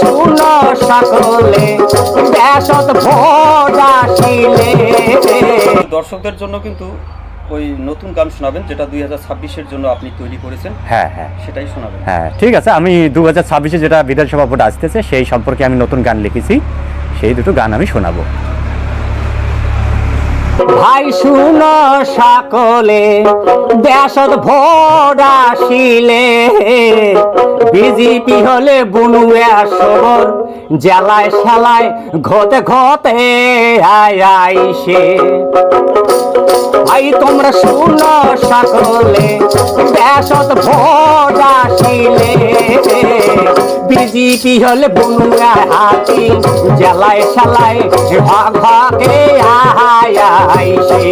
শুনো সকলে দেশত ভোট আসিলে। দর্শকদের জন্য কিন্তু ওই নতুন গান শোনাবেন যেটা দুই হাজার ছাব্বিশের জন্য আপনি তৈরি করেছেন। হ্যাঁ হ্যাঁ। সেটাই শোনাবেন। হ্যাঁ ঠিক আছে। আমি দু হাজার ছাব্বিশে যেটা বিধানসভা ভোট আসতেছে সেই সম্পর্কে আমি নতুন গান লিখেছি। সেই দুটো গান আমি শোনাবো। ভাই শুনো সকলে দেশত ভোট আসিলে। বিজেপি হলে বুনুয়া শহর জেলায় শালায় ঘতে ঘতে আয় আইসে ভাই তোমরা শুনো সকলে দেশত ভোট আসিলে। বিজেপি হলে বুনুয়া হাতি জেলায় শালায় ভাগে আইসে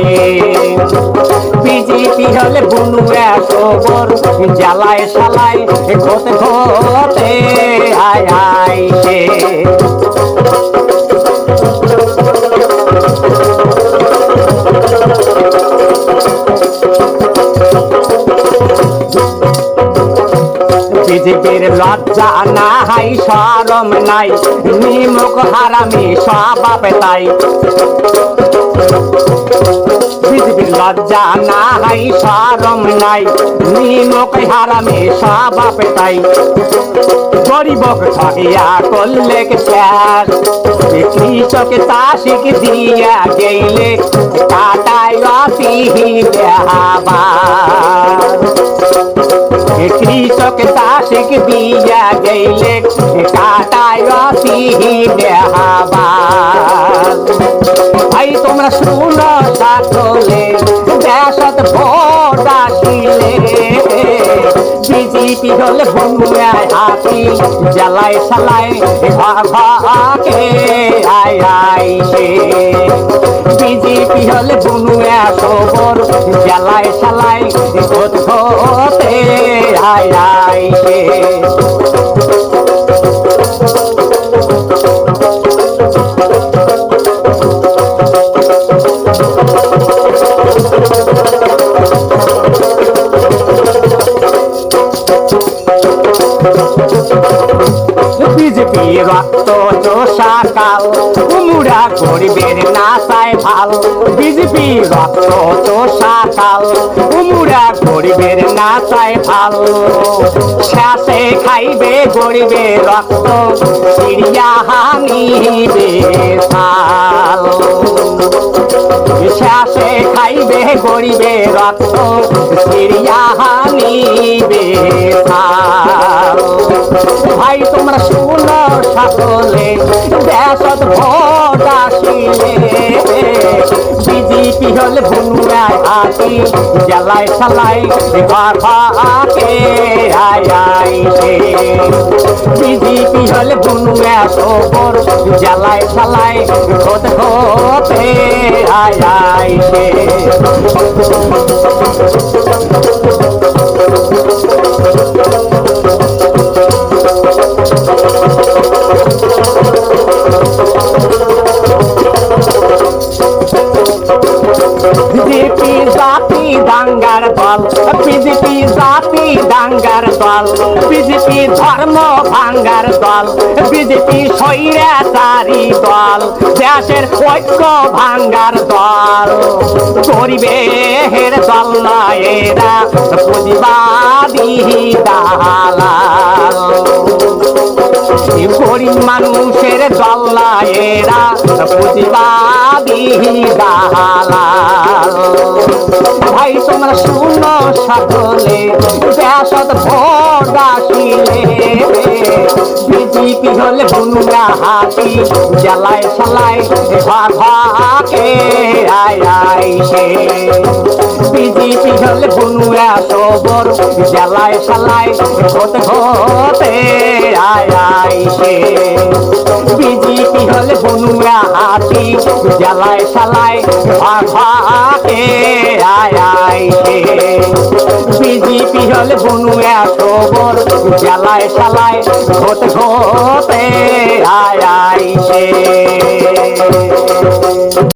বিজেপি হলে বুনুয়া সবর জ্বালায় শালায় ঘতে ঘতে আয় বিজেপির লজ্জা নাই সরম নাই নিমক হারামি সবাবে তাই। লজ্জা নাই সরম নাই নিমক হারামি সবাবে তাই। গরিবক ঠগিয়া করলে কৃষকে দিয়া কাটায় অতি কৃষক চাষিক দিয়া গেলে কাটায় ভাই তোমরা শুনো সকলে দেশত ভোট আসিলে বিজেপি হলে বন্ধুয়ায় হাতি জ্বালায় সালায় ভাগে আয় আইসে বিজেপি হলে বনুয়া রক্ত কুমুরা গরিবের নাচায় ভালো। বিজেপি রক্ত চোষা কাল কুমুরা গরিবের নাচায় ভালো। শেষে খাইবে গরিবের রক্ত সিরিয়া হানিবে সাল শেষে খাইবে গরিবে রক্ত সিরিয়া হানিবে সাল ভাই, তোমরা শুনো সকলে, দেশত ভোট বিজেপি হলে বনুয়ায় হাতি জ্বালায় সালাই আয়াই আয় বিজি বিজেপি হলে বনুয়া সবর জ্বালায় সালাই ঘট আয়াই আয় জাতি দাঙ্গার দল। বিজেপি জাতি দাঙ্গার দল। বিজেপি ধর্ম ভাঙ্গার দল। বিজেপি স্বৈরাচারী দল। দেশের ঐক্য ভাঙ্গার দল। গরিবের দল এরা পুঁজিবাদী দালাল। মানুষের দল্লা এরা দালাল ভাই, তোমরা শুনো সকলে দেশত ভোট আসিলে। বিজেপি হলে বনুয়া হাতি, জ্বালায় সালায় ভাগে আয় আইসে বিজেপি হলে বনুয়া সবর, জ্বালায় হলে বনুয়া হাতি, জ্বালায় সালায় ভাগে আয় আইসে বিজেপি হলে বনুয়া সবর জ্বালায় সালায়, ঘট ঘটে আয় আইসে